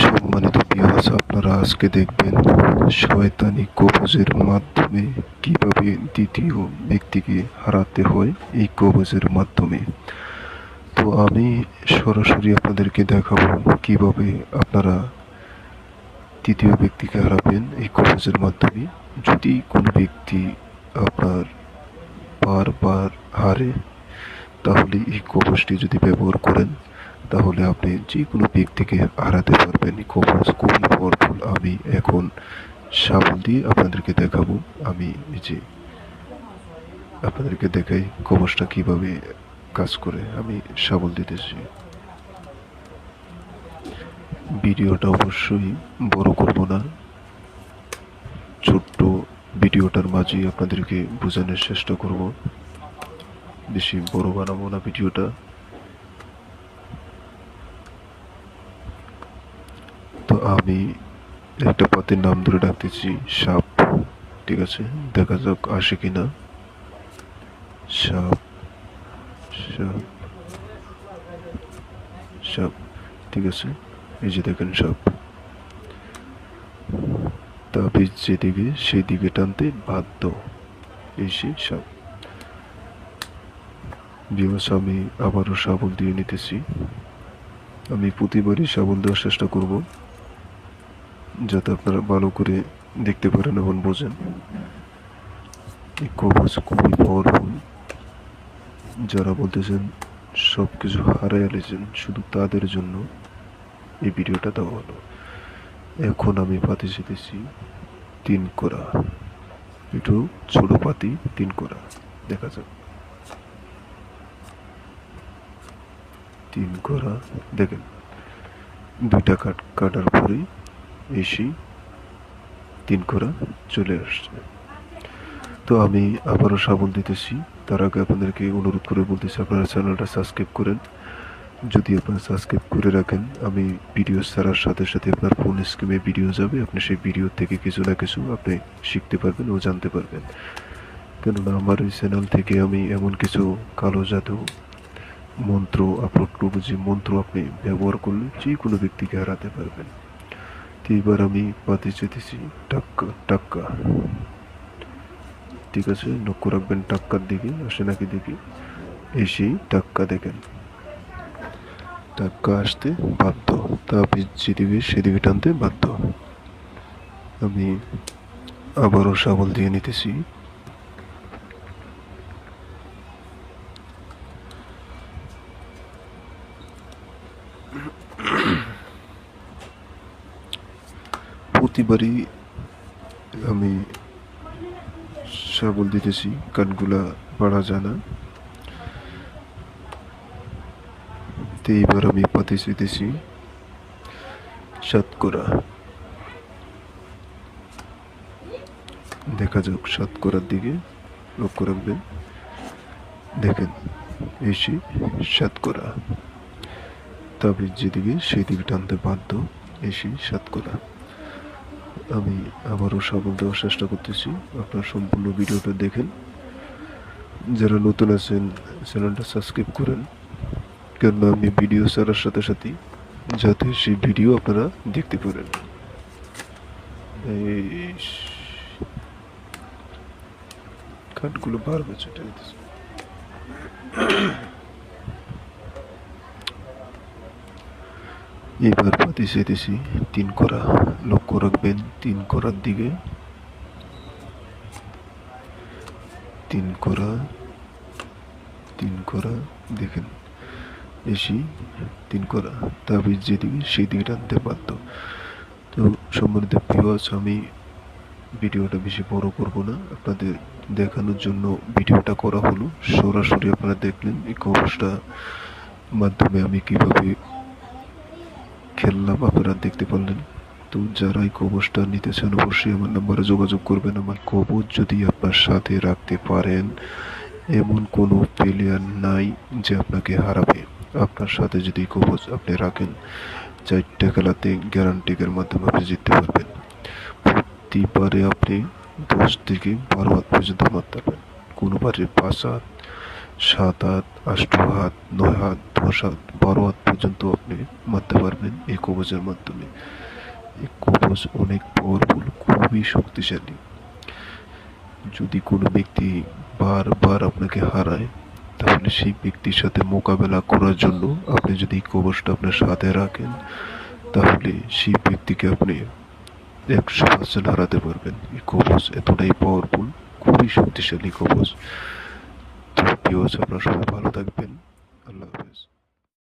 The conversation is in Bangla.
সম্মানিত বিহাস আপনারা আজকে দেখবেন শয়তানি কবজের মাধ্যমে কীভাবে দ্বিতীয় ব্যক্তিকে হারাতে হয় এই কবজের মাধ্যমে। তো আমি সরাসরি আপনাদেরকে দেখাবো কীভাবে আপনারা তৃতীয় ব্যক্তিকে হারাবেন এই কবজের মাধ্যমে। যদি কোনো ব্যক্তি আপনার বারবার হারে, তাহলে এই কবজটি যদি ব্যবহার করেন তাহলে আপনি যে কোনো ব্যক্তিকে হারাতে পারবেন। কবজ খুবই পাওয়ারফুল আমি এখন সাবল দিয়ে আপনাদেরকে দেখাবো। আমি যে আপনাদেরকে দেখাই কবজটা কীভাবে কাজ করে। আমি সাবল দিতেছি। ভিডিওটা অবশ্যই বড় করব না। ছোট্ট ভিডিওটার মাঝেই আপনাদেরকে বোঝানোর চেষ্টা করব। বেশি বড় বানাবো না ভিডিওটা তো আমি একটা পাতির নাম ধরে ডাকতেছি, সাপ। ঠিক আছে? দেখা যাক আসে কিনা সাপ সাপ সাপ। ঠিক আছে? এই যে দেখেন সাপ। তাবিজ যেদিকে সেই দিকে টানতে বাধ্য। এই সেই সাপ। বিবাস আমি আবারও সাবল দিয়ে নিতেছি। আমি প্রতিবারই সাবল দেওয়ার চেষ্টা করব। যাতে আপনারা ভালো করে দেখতে পারেন এবং বোঝেন। এই কবচ খুবই পাওয়ারফুল যারা বলতেছেন সব কিছু হারাই আলেছেন শুধু তাদের জন্য এই ভিডিওটা দেওয়া হলো। এখন আমি পাতি যেতেছি তিন করা। একটু ছোট পাতি তিন করা। দেখা যাক। তিন করা। দেখেন, দুইটা কাট কাটার পরেই এসি তিন করা চলে আসছে। তো আমি আবারও সাবল দিতেছি। তার আগে আপনাদেরকে অনুরোধ করে বলতেছি, আপনারা চ্যানেলটা সাবস্ক্রাইব করেন। যদি আপনারা সাবস্ক্রাইব করে রাখেন, আমি ভিডিও ছাড়ার সাথে সাথে আপনার ফোন স্ক্রিমে ভিডিও যাবে। আপনি সেই ভিডিও থেকে কিছু না কিছু আপনি শিখতে পারবেন ও জানতে পারবেন। কেননা আমার এই চ্যানেল থেকে আমি এমন কিছু কালো জাদু মন্ত্র আপলোড করব যে মন্ত্র আপনি ব্যবহার করলে যে কোনো ব্যক্তিকে হারাতে পারবেন। এবার আমি পাতে যেতেছি টাক্কা টাক্কা। ঠিক আছে, লক্ষ্য রাখবেন টাক্কার দিকে, আসে নাকি দেখি। এসেই টাক্কা দেখেন। টাক্কা আসতে বাধ্য। তা যেদিকে, সেদিকে টানতে বাধ্য। আমি আবারও সাবল দিয়ে নিতেছি। প্রতিবারই আমি সাবল দিতেছি কানগুলা বাড়া যায় না। তো এইবার আমি পাতি দিতেছি সাতকরা। দেখা যাক সাতকরার দিকে লক্ষ্য রাখবেন। দেখেন এসে সাতকরা। তবে যেদিকে সেই দিকে টানতে বাধ্য এসে সাতকরা। আমি আবারও সাবল দেওয়ার চেষ্টা করতেছি। আপনার সম্পূর্ণ ভিডিওটা দেখেন। যারা নতুন আছেন, চ্যানেলটা সাবস্ক্রাইব করেন, কেননা আমি ভিডিও ছাড়ার সাথে সাথে যাতে সেই ভিডিও আপনারা দেখতে পারেন। এই কাঠগুলো বারবার চটে যেতেছে এবার পাতি সেতেছি তিন করা লক্ষ্য রাখবেন, তিন করার দিকে। তিন করা তিন করা, দেখেন এসি তিন করা তাবিজ যেদিকে সেই দিকে টানতে বাধ্য। তো সম্মানিত ভিউয়ার্স আমি ভিডিওটা বেশি বড় করব না, আপনাদের দেখানোর জন্য ভিডিওটা করা হলো। সরাসরি আপনারা দেখলেন এই কবচটা মাধ্যমে আমি কীভাবে খেললাম, আপনারা দেখতে পারলেন। তো যারা এই কবচটা নিতে চান অবশ্যই আমার নাম্বারে যোগাযোগ করবেন আমার। কবচ যদি আপনার সাথে রাখতে পারেন, এমন কোনো প্লেয়ার নাই যে আপনাকে হারাবে। আপনার সাথে যদি কবচ আপনি রাখেন, চারটে খেলাতে গ্যারান্টিকের মাধ্যমে আপনি জিততে পারবেন। প্রতিবারে আপনি দশ থেকে বারো হাত পর্যন্ত মারতে পারবেন। কোনোবারে পাঁচ হাত, সাত হাত আষ্ট হাত, নয় হাত দশ হাত বারো হাত পর্যন্ত আপনি মারতে পারবেন এই কবচের মাধ্যমে। এই কবচ অনেক পাওয়ারফুল খুবই শক্তিশালী। যদি কোনো ব্যক্তি বারবার আপনাকে হারায়, তাহলে সেই ব্যক্তির সাথে মোকাবেলা করার জন্য আপনি যদি এই কবচটা আপনার সাথে রাখেন, তাহলে সেই ব্যক্তিকে আপনি একশো পার্সেন্ট হারাতে পারবেন। এই কবচ এতটাই পাওয়ারফুল খুবই শক্তিশালী কবচ। তো ভিউয়ার্স আপনারা সবাই ভালো থাকবেন। আল্লাহ হাফেজ।